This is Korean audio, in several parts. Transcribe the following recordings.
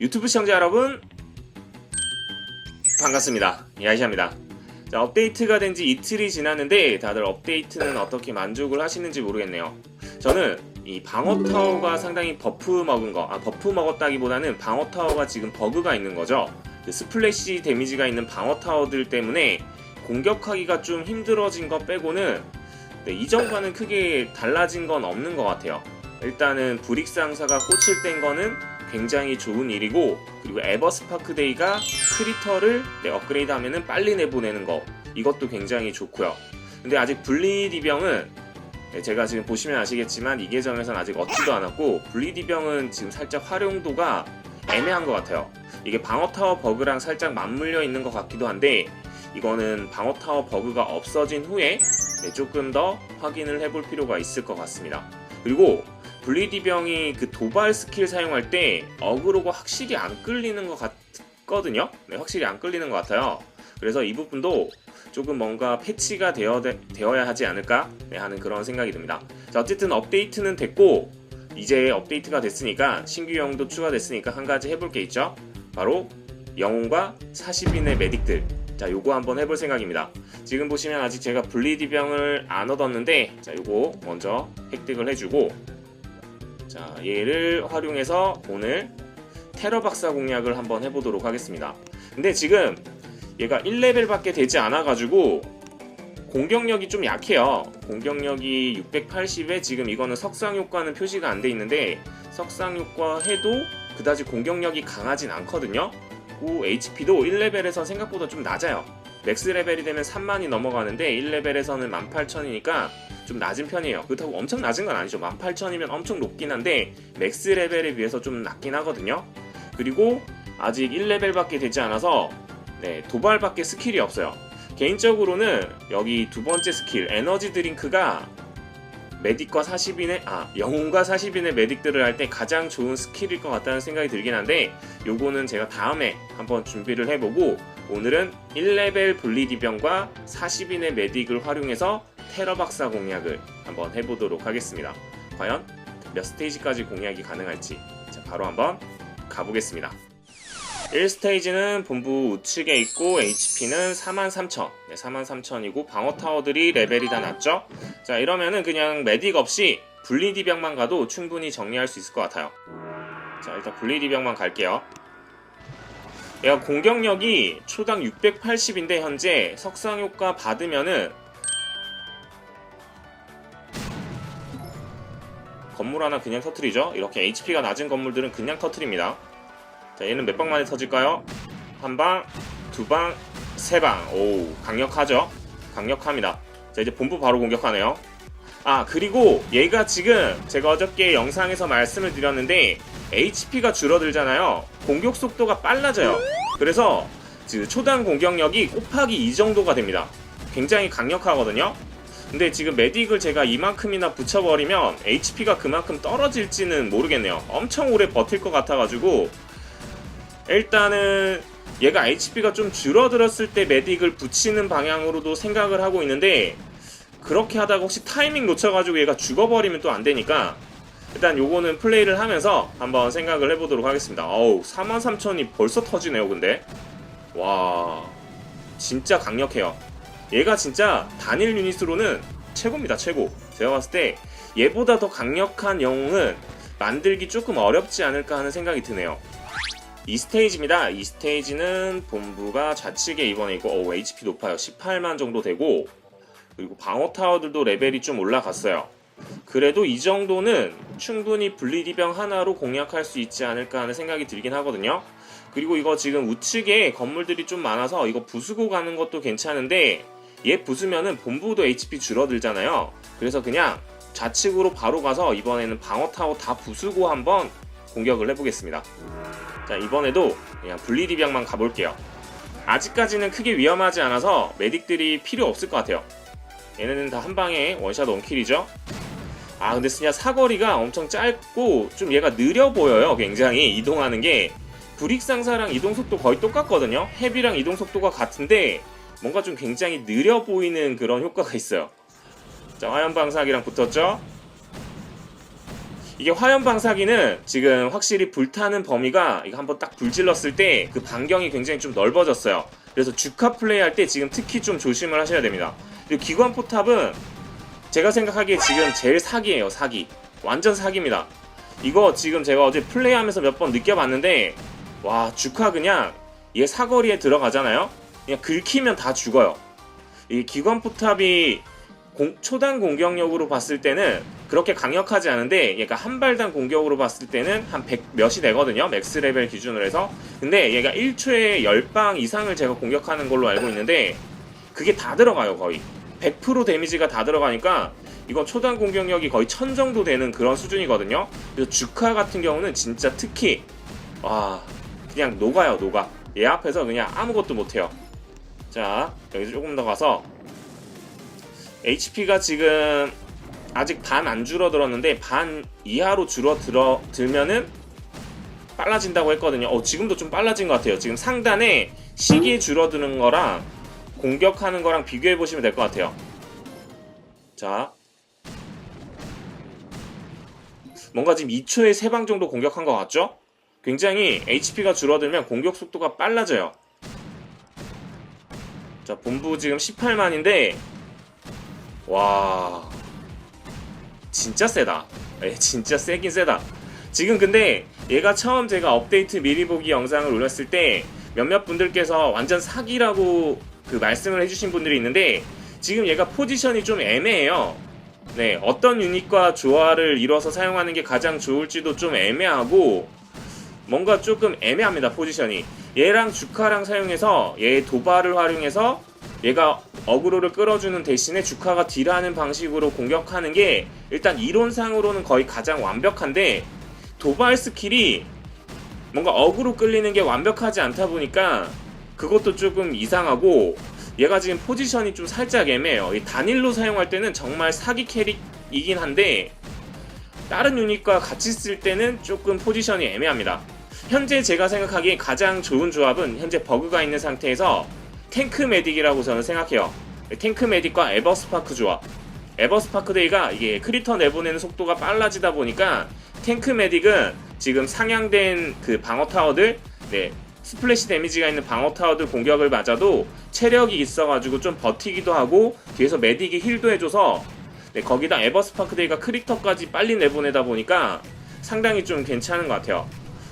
유튜브 시청자 여러분 반갑습니다. 야이샤입니다. 자, 업데이트가 된 지 이틀이 지났는데 다들 업데이트는 어떻게 만족을 하시는지 모르겠네요. 저는 이 방어 타워가 상당히 버프 먹은 거, 아 버프 먹었다기보다는 방어 타워가 지금 버그가 있는 거죠. 그 스플래시 데미지가 있는 방어 타워들 때문에 공격하기가 좀 힘들어진 것 빼고는 네, 이전과는 크게 달라진 건 없는 것 같아요. 일단은 브릭스 상사가 꽃을 뗀 거는 굉장히 좋은 일이고 그리고 에버스파크 데이가 크리터를 네, 업그레이드 하면은 빨리 내보내는 거 이것도 굉장히 좋고요. 근데 아직 블리디병은 네, 제가 지금 보시면 아시겠지만 이 계정에서는 아직 얻지도 않았고 블리디병은 지금 살짝 활용도가 애매한 것 같아요. 이게 방어타워 버그랑 살짝 맞물려 있는 것 같기도 한데 이거는 방어타워 버그가 없어진 후에 네, 조금 더 확인을 해볼 필요가 있을 것 같습니다. 그리고 블리디병이 그 도발 스킬 사용할 때 어그로가 확실히 안 끌리는 것 같거든요. 네, 확실히 안 끌리는 것 같아요. 그래서 이 부분도 조금 뭔가 패치가 되어, 되어야 하지 않을까 네, 하는 그런 생각이 듭니다. 자, 어쨌든 업데이트는 됐고 이제 업데이트가 됐으니까 신규 영웅도 추가됐으니까 한 가지 해볼 게 있죠. 바로 영웅과 40인의 메딕들. 자, 요거 한번 해볼 생각입니다. 지금 보시면 아직 제가 블리디병을 안 얻었는데 자, 요거 먼저 획득을 해주고 자, 얘를 활용해서 오늘 테러 박사 공략을 한번 해보도록 하겠습니다. 근데 지금 얘가 1레벨밖에 되지 않아가지고 공격력이 좀 약해요. 공격력이 680에 지금 이거는 석상 효과는 표시가 안 돼 있는데 석상 효과 해도 그다지 공격력이 강하진 않거든요. 그 HP도 1레벨에서 생각보다 좀 낮아요. 맥스 레벨이 되면 3만이 넘어가는데 1레벨에서는 18,000이니까 좀 낮은 편이에요. 그렇다고 엄청 낮은 건 아니죠. 18,000이면 엄청 높긴 한데 맥스 레벨에 비해서 좀 낮긴 하거든요. 그리고 아직 1레벨밖에 되지 않아서 네, 도발밖에 스킬이 없어요. 개인적으로는 여기 두 번째 스킬 에너지 드링크가 메딕과 40인의 아 영웅과 40인의 메딕들을 할 때 가장 좋은 스킬일 것 같다는 생각이 들긴 한데 요거는 제가 다음에 한번 준비를 해보고 오늘은 1레벨 블리디병과 40인의 메딕을 활용해서 테러 박사 공략을 한번 해보도록 하겠습니다. 과연 몇 스테이지까지 공략이 가능할지 자, 바로 한번 가보겠습니다. 1스테이지는 본부 우측에 있고 HP는 43,000 네, 43,000이고 방어 타워들이 레벨이 다 낮죠? 자 이러면은 그냥 메딕 없이 블리디병만 가도 충분히 정리할 수 있을 것 같아요 자 일단 블리디병만 갈게요 얘가 공격력이 초당 680인데 현재 석상 효과 받으면은 건물 하나 그냥 터트리죠 이렇게 HP가 낮은 건물들은 그냥 터트립니다 자, 얘는 몇 방 만에 터질까요? 한 방, 두 방, 세 방. 오, 강력하죠? 강력합니다. 자, 이제 본부 바로 공격하네요. 아, 그리고 얘가 지금 제가 어저께 영상에서 말씀을 드렸는데 HP가 줄어들잖아요. 공격 속도가 빨라져요. 그래서 그 초당 공격력이 곱하기 2 정도가 됩니다. 굉장히 강력하거든요. 근데 지금 메딕을 제가 이만큼이나 붙여버리면 HP가 그만큼 떨어질지는 모르겠네요. 엄청 오래 버틸 것 같아가지고 일단은 얘가 HP가 좀 줄어들었을 때 메딕을 붙이는 방향으로도 생각을 하고 있는데 그렇게 하다가 혹시 타이밍 놓쳐가지고 얘가 죽어버리면 또 안 되니까 일단 요거는 플레이를 하면서 한번 생각을 해보도록 하겠습니다. 어우 43,000이 벌써 터지네요 근데 와 진짜 강력해요. 얘가 진짜 단일 유닛으로는 최고입니다 최고. 제가 봤을 때 얘보다 더 강력한 영웅은 만들기 조금 어렵지 않을까 하는 생각이 드네요. 이 스테이지입니다. 이 스테이지는 본부가 좌측에 이번에 있고 오, HP 높아요. 18만 정도 되고 그리고 방어 타워들도 레벨이 좀 올라갔어요. 그래도 이 정도는 충분히 블리디병 하나로 공략할 수 있지 않을까 하는 생각이 들긴 하거든요. 그리고 이거 지금 우측에 건물들이 좀 많아서 이거 부수고 가는 것도 괜찮은데 얘 부수면은 본부도 HP 줄어들잖아요. 그래서 그냥 좌측으로 바로 가서 이번에는 방어 타워 다 부수고 한번 공격을 해보겠습니다. 자 이번에도 그냥 분리디병만 가볼게요 아직까지는 크게 위험하지 않아서 메딕들이 필요 없을 것 같아요 얘네는 다 한 방에 원샷 원킬이죠? 아 근데 진짜 사거리가 엄청 짧고 좀 얘가 느려 보여요 굉장히. 이동하는 게 브릭상사랑 이동 속도 거의 똑같거든요? 헤비랑 이동 속도가 같은데 뭔가 좀 굉장히 느려 보이는 그런 효과가 있어요. 자 화염 방사기랑 붙었죠? 이게 화염 방사기는 지금 확실히 불타는 범위가 이거 한번 딱 불질렀을 때 그 반경이 굉장히 좀 넓어졌어요. 그래서 주카 플레이할 때 지금 특히 좀 조심을 하셔야 됩니다. 그리고 기관 포탑은 제가 생각하기에 지금 제일 사기예요, 사기. 완전 사기입니다. 이거 지금 제가 어제 플레이하면서 몇 번 느껴봤는데 와 주카 그냥 얘 사거리에 들어가잖아요. 그냥 긁히면 다 죽어요. 이 기관 포탑이 공- 초단 공격력으로 봤을 때는 그렇게 강력하지 않은데 얘가 한 발당 공격으로 봤을 때는 한 100 몇이 되거든요. 맥스 레벨 기준으로 해서. 근데 얘가 1초에 10방 이상을 제가 공격하는 걸로 알고 있는데 그게 다 들어가요, 거의. 100% 데미지가 다 들어가니까 이건 초단 공격력이 거의 1000 정도 되는 그런 수준이거든요. 그래서 주카 같은 경우는 진짜 특히 와, 그냥 녹아요, 녹아. 얘 앞에서 그냥 아무것도 못 해요. 자, 여기서 조금 더 가서 HP가 지금 아직 반 안 줄어들었는데 반 이하로 줄어들어 들면은 빨라진다고 했거든요. 어, 지금도 좀 빨라진 것 같아요. 지금 상단에 시기 줄어드는 거랑 공격하는 거랑 비교해 보시면 될 것 같아요. 자. 뭔가 지금 2초에 3방 정도 공격한 것 같죠? 굉장히 HP가 줄어들면 공격 속도가 빨라져요. 자, 본부 지금 18만인데, 와. 진짜 세다. 예, 진짜 세긴 세다. 지금 근데 얘가 처음 제가 업데이트 미리 보기 영상을 올렸을 때 몇몇 분들께서 완전 사기라고 그 말씀을 해주신 분들이 있는데 지금 얘가 포지션이 좀 애매해요. 네, 어떤 유닛과 조화를 이뤄서 사용하는 게 가장 좋을지도 좀 애매하고 뭔가 조금 애매합니다 포지션이 얘랑 주카랑 사용해서 얘 도발을 활용해서 얘가 어그로를 끌어주는 대신에 주카가 딜하는 방식으로 공격하는 게 일단 이론상으로는 거의 가장 완벽한데 도발 스킬이 뭔가 어그로 끌리는 게 완벽하지 않다 보니까 그것도 조금 이상하고 얘가 지금 포지션이 좀 살짝 애매해요. 이 단일로 사용할 때는 정말 사기 캐릭이긴 한데 다른 유닛과 같이 쓸 때는 조금 포지션이 애매합니다. 현재 제가 생각하기에 가장 좋은 조합은 현재 버그가 있는 상태에서 탱크 메딕이라고 저는 생각해요. 탱크 메딕과 에버스파크 조합. 에버스파크 데이가 이게 크리터 내보내는 속도가 빨라지다 보니까 탱크 메딕은 지금 상향된 그 방어 타워들, 네, 스플래시 데미지가 있는 방어 타워들 공격을 맞아도 체력이 있어가지고 좀 버티기도 하고 뒤에서 메딕이 힐도 해줘서 네, 거기다 에버스파크 데이가 크리터까지 빨리 내보내다 보니까 상당히 좀 괜찮은 것 같아요.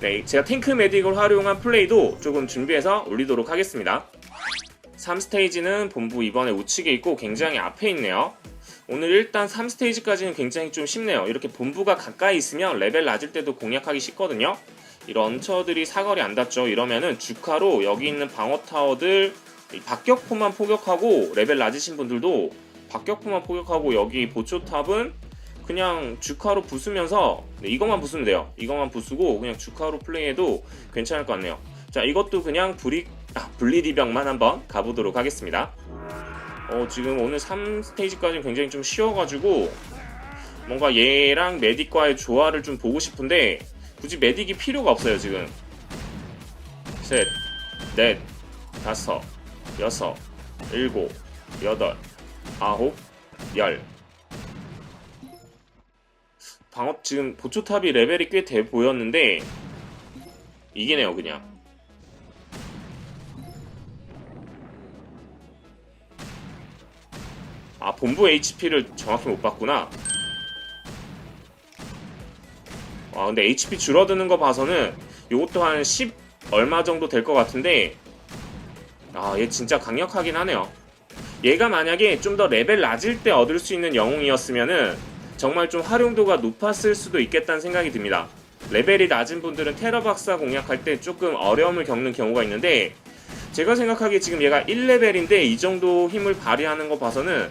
네, 제가 탱크 메딕을 활용한 플레이도 조금 준비해서 올리도록 하겠습니다. 3스테이지는 본부 이번에 우측에 있고 굉장히 앞에 있네요. 오늘 일단 3스테이지까지는 굉장히 좀 쉽네요. 이렇게 본부가 가까이 있으면 레벨 낮을 때도 공략하기 쉽거든요. 이 런처들이 사거리 안 닿죠. 이러면은 주카로 여기 있는 방어 타워들 이 박격포만 포격하고 레벨 낮으신 분들도 박격포만 포격하고 여기 보초탑은 그냥 주카로 부수면서 네, 이것만 부수면 돼요. 이것만 부수고 그냥 주카로 플레이해도 괜찮을 것 같네요. 자 이것도 그냥 브리 아, 분리디병만 한번 가보도록 하겠습니다. 어 지금 오늘 3스테이지까지 굉장히 좀 쉬워가지고 뭔가 얘랑 메딕과의 조화를 좀 보고 싶은데 굳이 메딕이 필요가 없어요 지금. 셋, 넷, 다섯, 여섯, 일곱, 여덟, 아홉, 열. 방어 지금 보초탑이 레벨이 꽤 돼 보였는데 이기네요 그냥. 아 본부 HP를 정확히 못 봤구나. 아 근데 HP 줄어드는 거 봐서는 요것도 한 10 얼마 정도 될 것 같은데 아 얘 진짜 강력하긴 하네요. 얘가 만약에 좀 더 레벨 낮을 때 얻을 수 있는 영웅이었으면은 정말 좀 활용도가 높았을 수도 있겠다는 생각이 듭니다. 레벨이 낮은 분들은 테러 박사 공략할 때 조금 어려움을 겪는 경우가 있는데 제가 생각하기에 지금 얘가 1레벨인데 이 정도 힘을 발휘하는 거 봐서는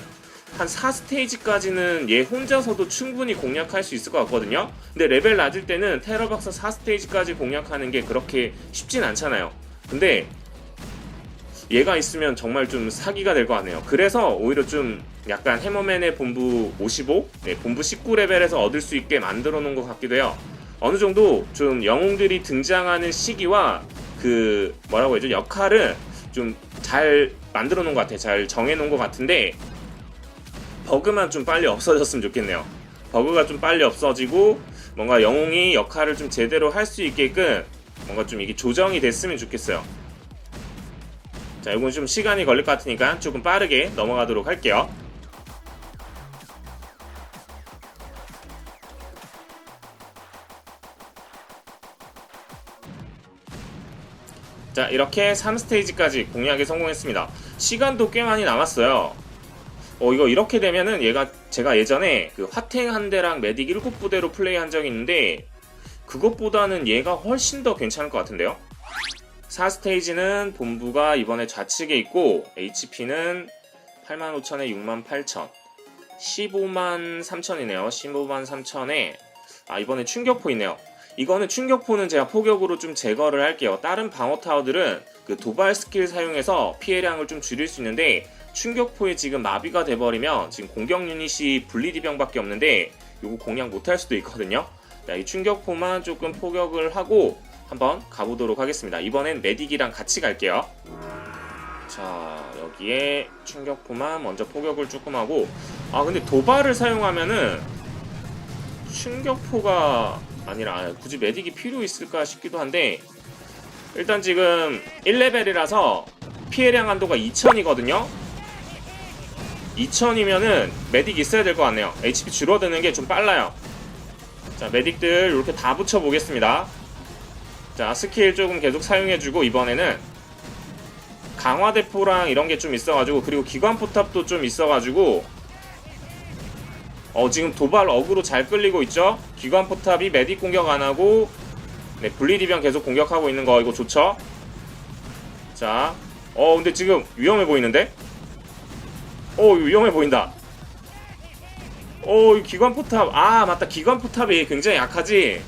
한 4스테이지까지는 얘 혼자서도 충분히 공략할 수 있을 것 같거든요. 근데 레벨 낮을 때는 테러 박사 4스테이지까지 공략하는 게 그렇게 쉽진 않잖아요. 근데 얘가 있으면 정말 좀 사기가 될 것 같네요. 그래서 오히려 좀 약간 해머맨의 본부 55, 네, 본부 19레벨에서 얻을 수 있게 만들어 놓은 것 같기도 해요. 어느 정도 좀 영웅들이 등장하는 시기와 그 뭐라고 해야죠 역할은 좀잘 만들어 놓은 것 같아요. 잘 정해 놓은 것 같은데 버그만 좀 빨리 없어졌으면 좋겠네요. 버그가 좀 빨리 없어지고 뭔가 영웅이 역할을 좀 제대로 할 수 있게끔 뭔가 좀 이게 조정이 됐으면 좋겠어요. 자, 이건 좀 시간이 걸릴 것 같으니까 조금 빠르게 넘어가도록 할게요. 자, 이렇게 3스테이지까지 공략에 성공했습니다. 시간도 꽤 많이 남았어요. 어, 이거 이렇게 되면은 얘가 제가 예전에 그 화탱 한 대랑 메딕 7부대로 플레이한 적이 있는데 그것보다는 얘가 훨씬 더 괜찮을 것 같은데요. 4스테이지는 본부가 이번에 좌측에 있고 HP는 85,000에 68,000 15만 3천이네요. 15만 3천에 아 이번에 충격포 있네요. 이거는 충격포는 제가 포격으로 좀 제거를 할게요. 다른 방어 타워들은 그 도발 스킬 사용해서 피해량을 좀 줄일 수 있는데 충격포에 지금 마비가 돼버리면 지금 공격 유닛이 분리디병밖에 없는데 요거 공략 못할 수도 있거든요. 자, 이 충격포만 조금 포격을 하고 한번 가보도록 하겠습니다. 이번엔 메딕이랑 같이 갈게요. 자, 여기에 충격포만 먼저 포격을 조금 하고 아 근데 도발을 사용하면은 충격포가 아니라 아, 굳이 메딕이 필요 있을까 싶기도 한데 일단 지금 1레벨이라서 피해량 한도가 2000이거든요 2000이면은 메딕 있어야 될 것 같네요. HP 줄어드는 게 좀 빨라요. 자 메딕들 이렇게 다 붙여 보겠습니다. 자 스킬 조금 계속 사용해주고 이번에는 강화대포랑 이런 게 좀 있어가지고 그리고 기관포탑도 좀 있어가지고 어 지금 도발 어그로 잘 끌리고 있죠? 기관포탑이 메딕 공격 안 하고 네 분리디병 계속 공격하고 있는 거 이거 좋죠? 자 어 근데 지금 위험해 보이는데 어 위험해 보인다 어, 이 기관포탑. 아, 맞다. 기관포탑이 굉장히 약하지.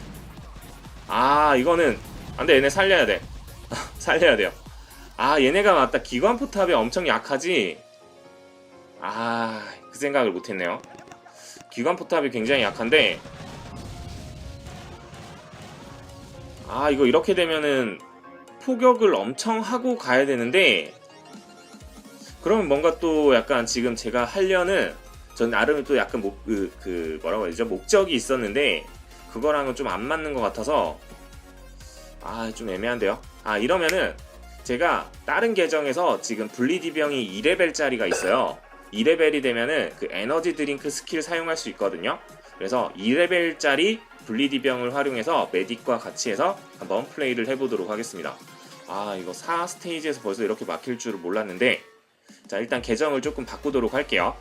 아, 이거는 안 돼. 얘네 살려야 돼. 살려야 돼요. 아, 얘네가 맞다. 기관포탑이 엄청 약하지. 아, 그 생각을 못 했네요. 기관포탑이 굉장히 약한데 아, 이거 이렇게 되면은 포격을 엄청 하고 가야 되는데 그러면 뭔가 또 약간 지금 제가 하려는 전 나름 또 약간 목, 그, 그 뭐라고 해야 되죠? 목적이 있었는데 그거랑은 좀 안 맞는 것 같아서 아 좀 애매한데요. 아 이러면은 제가 다른 계정에서 지금 분리디병이 2레벨짜리가 있어요. 2레벨이 되면은 그 에너지 드링크 스킬 사용할 수 있거든요. 그래서 2레벨짜리 분리디병을 활용해서 메딕과 같이 해서 한번 플레이를 해보도록 하겠습니다. 아 이거 4 스테이지에서 벌써 이렇게 막힐 줄을 몰랐는데 자 일단 계정을 조금 바꾸도록 할게요.